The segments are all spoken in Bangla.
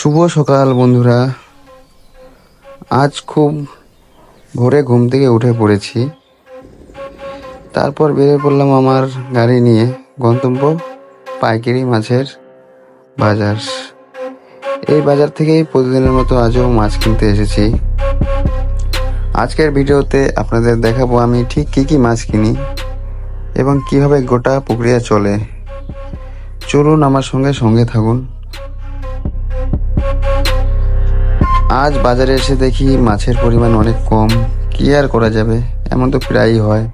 শুভ সকাল, বন্ধুরা। আজ খুব ভোরে ঘুম থেকে উঠে পড়েছি। তারপর বেরিয়ে পড়লাম আমার গাড়ি নিয়ে গন্তব্য পাইকারি মাছের বাজার। এই বাজার থেকেই প্রতিদিনের মতো আজও মাছ কিনতে এসেছি। আজকের ভিডিওতে আপনাদের দেখাবো আমি ঠিক কী কী মাছ কিনি এবং কীভাবে গোটা প্রক্রিয়া চলে। চলুন আমার সঙ্গে সঙ্গে থাকুন। আজ বাজারে এসে দেখি মাছের পরিমাণ অনেক কম। কি আর করা যাবে? এমন তো প্রায়ই হয়।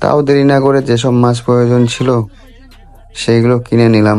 তাও দেরি না করে যেসব মাছ প্রয়োজন ছিল সেইগুলো কিনে নিলাম।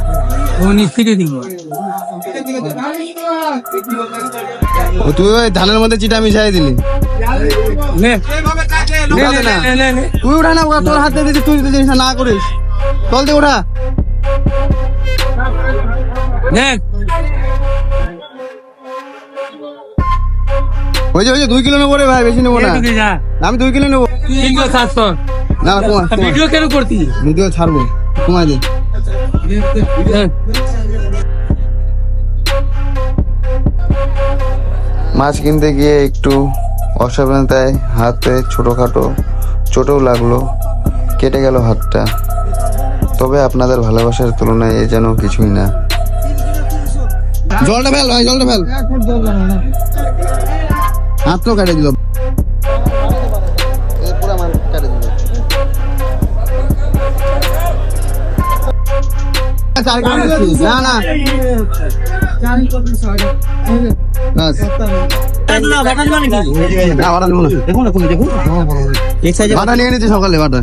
দিব। ও তুই ওই ধানের মধ্যে চিটা মিশাই দিলি? নে। নে উঠাতে না। নে। নে নে তুই উঠা না তোর হাতে তুই যদি জিনিসটা না করিস। চল দিয়ে উঠা। নে। ওই যে ওই যে দুই কিলো নেব রে ভাই বেশি নেব না। এদিকে যা। আমি দুই কিলো নেব। তিনশো সাতশো না তোমার ভিডিও কেন করতি? ভিডিও ছাড়বো। তোমায়। মাছ কিনতে গিয়ে একটু অসাবধানতায় হাতে ছোটোখাটো চোটও লাগল, কেটে গেল হাতটা। তবে আপনাদের ভালোবাসার তুলনায় এ যেন কিছুই না। জলটা ফেল ভাই, জলটা ফেল। হাত তো কাটে দিল। না না। বাস। বাটা নেব না। বাটা নিয়ে নিচ্ছি সকালে বাটা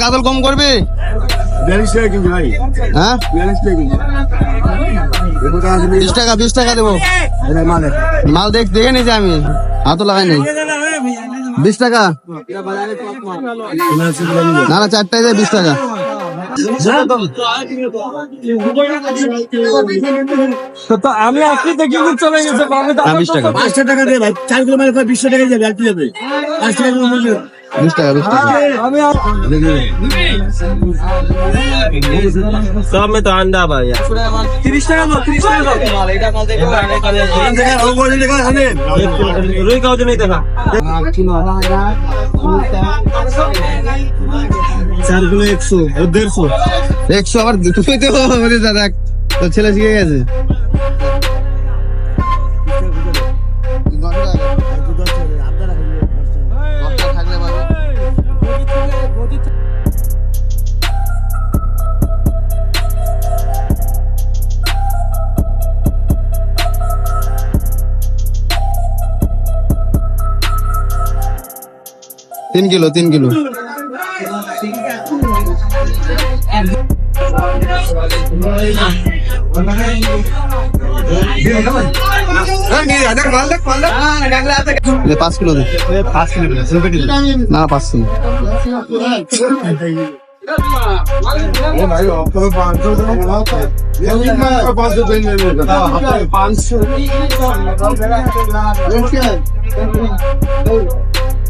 কাতল কম করবি। হ্যাঁ? বিশ টাকা বিশ টাকা দেবো। মাল দেখ দেখে নিয়েছি আমি। হাতও লাগাই নাই। বিশ টাকা? না না চারটায় দেয় বিশ টাকা। আমি আসছি তো কিন্তু চলে গেছে হ্যাঁ, বিশ টাকা। পাঁচশো টাকা দে ভাই চার কিলো মানে বিশশো টাকা যাবে আর কি যাবে পাঁচ টাকা। সব তো আন্ডা ভাই। রুই কাউ জন্য দেখা। চারগুলো একশো দেড়শো। একশো আবার দুটো দাদা তোর ছেলে শিখে গেছে। তিন কিলো তিন কিলো। পাঁচ কিলো না পাঁচ কিলো।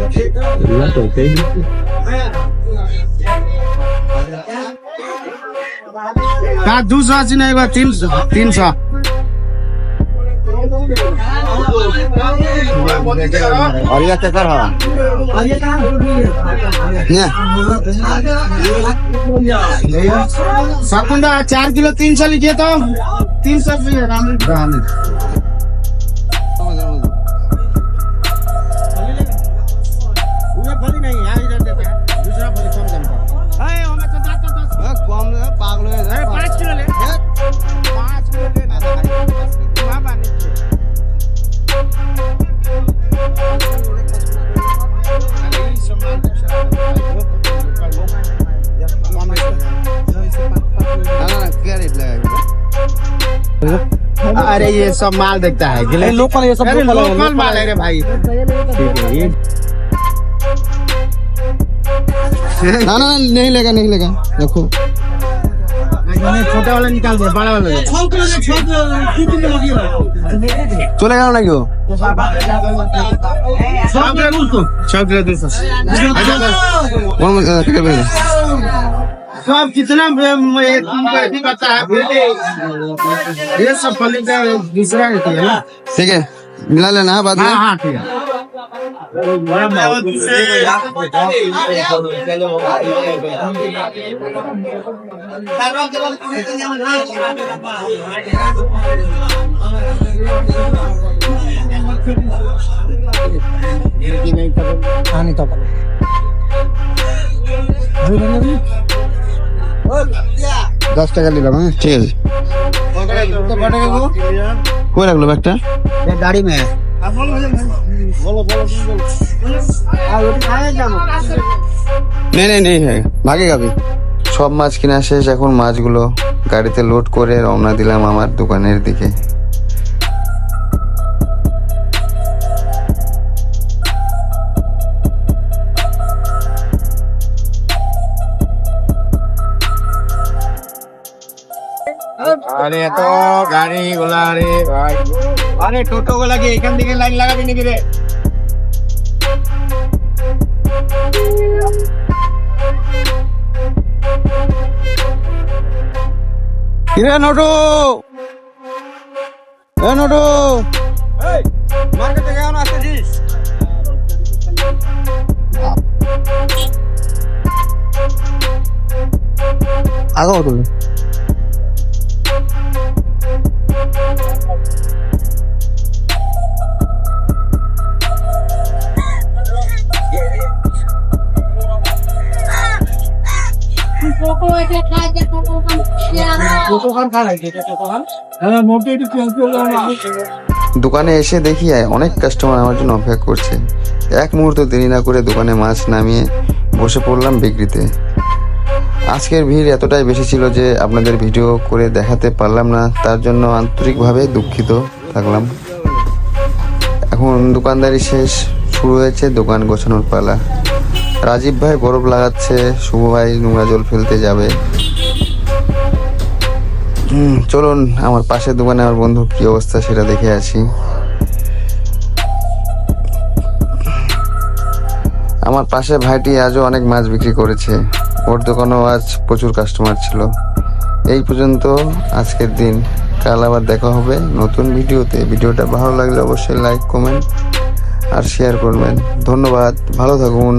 Left दू सौ तीन तीन सौ। और सकुंदा चार किलो तीन सौ लिखिए तो। तीन सौ राम अरे ये सब माल देखता है लोकल ये सब लोकल माल है रे भाई। ना ना नहीं लेगा नहीं लेगा। देखो छोटा वाला निकाल दे बड़ा वाला चले गया ना क्यों तो सब कितना करता है? ये सब पलिका दूसरा तो, ठीक है मिला लेना है बाद में। हाँ, हाँ ठीक है। हाँ, नहीं तो नहीं तो দশ টাকা নিলাম হ্যাঁ? ঠিক আছে। কই রাখল ব্যাগটা? গাড়ি মেয়ে। নেই নেই নেই হ্যাঁ ভাগে সব মাছ কিনা শেষ এখন মাছগুলো গাড়িতে লোড করে রওনা দিলাম আমার দোকানের দিকে। আরে তো গাড়ি গুলা রে ভাই। আরে টোটো গুলা কি এখান থেকে লাইন লাগাবি নাকি রে? কিরে নটু? এ নটু? মার্কেটে কেমন আসতেছিস আগাও তুমি দোকানে এসে দেখি অনেক কাস্টমার আমার জন্য অপেক্ষা করছে। এক মুহূর্ত দেরি না করে দোকানে মাছ নামিয়ে বসে পড়লাম বিক্রিতে। আজকের ভিড় এতটাই বেশি ছিল যে আপনাদের ভিডিও করে দেখাতে পারলাম না, তার জন্য আন্তরিকভাবে দুঃখিত থাকলাম। এখন দোকানদারি শেষ, শুরু হয়েছে দোকান গোছানোর পালা। রাজীব ভাই বরফ লাগাচ্ছে, শুভ ভাই নোংরা জল ফেলতে যাবে। হুম, চলুন আমার পাশের দোকানে আমার বন্ধু কি অবস্থা সেটা দেখে আসি। আমার পাশে ভাইটি আজও অনেক মাছ বিক্রি করেছে। ওর দোকানেও আজ প্রচুর কাস্টমার ছিল। এই পর্যন্ত আজকের দিন। কাল আবার দেখা হবে নতুন ভিডিওতে। ভিডিওটা ভালো লাগলে অবশ্যই লাইক কমেন্ট আর শেয়ার করবেন। ধন্যবাদ ভালো থাকুন।